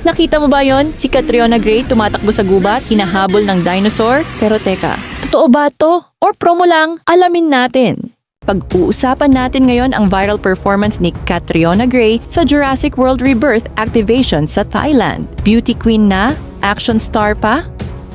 Nakita mo ba yon? Si Catriona Gray tumatakbo sa gubat, hinahabol ng dinosaur? Pero teka, totoo ba to? Or promo lang? Alamin natin. Pag-uusapan natin ngayon ang viral performance ni Catriona Gray sa Jurassic World Rebirth Activation sa Thailand. Beauty queen na? Action star pa?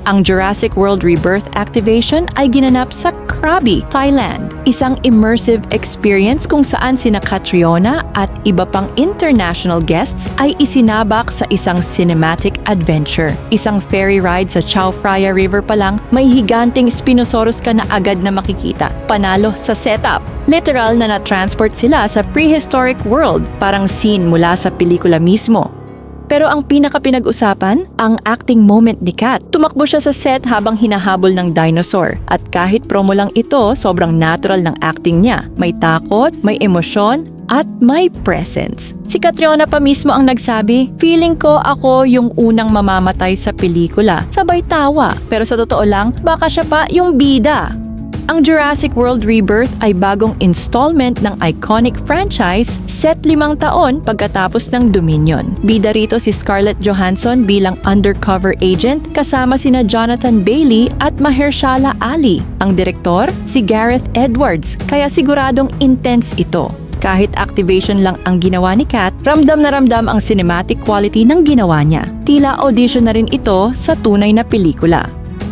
Ang Jurassic World Rebirth Activation ay ginanap sa Krabi, Thailand. Isang immersive experience kung saan sina Catriona at iba pang international guests ay isinabak sa isang cinematic adventure. Isang ferry ride sa Chao Phraya River pa lang, may higanting Spinosaurus ka na agad na makikita. Panalo sa setup. Literal na na-transport sila sa prehistoric world, parang scene mula sa pelikula mismo. Pero ang pinaka-pinag-usapan, ang acting moment ni Kat. Tumakbo siya sa set habang hinahabol ng dinosaur. At kahit promo lang ito, sobrang natural ng acting niya. May takot, may emosyon, at may presence. Si Catriona pa mismo ang nagsabi, feeling ko ako yung unang mamamatay sa pelikula. Sabay tawa. Pero sa totoo lang, baka siya pa yung bida. Ang Jurassic World Rebirth ay bagong installment ng iconic franchise set limang taon pagkatapos ng Dominion. Bida rito si Scarlett Johansson bilang undercover agent kasama sina Jonathan Bailey at Mahershala Ali. Ang direktor, si Gareth Edwards, kaya siguradong intense ito. Kahit activation lang ang ginawa ni Kat, ramdam na ramdam ang cinematic quality ng ginawa niya. Tila audition na rin ito sa tunay na pelikula.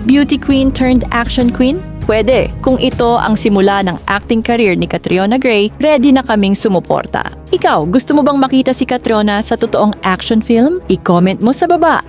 Beauty queen turned action queen? Pwede. Kung ito ang simula ng acting career ni Catriona Gray, ready na kaming sumuporta. Ikaw, gusto mo bang makita si Catriona sa totoong action film? I-comment mo sa baba.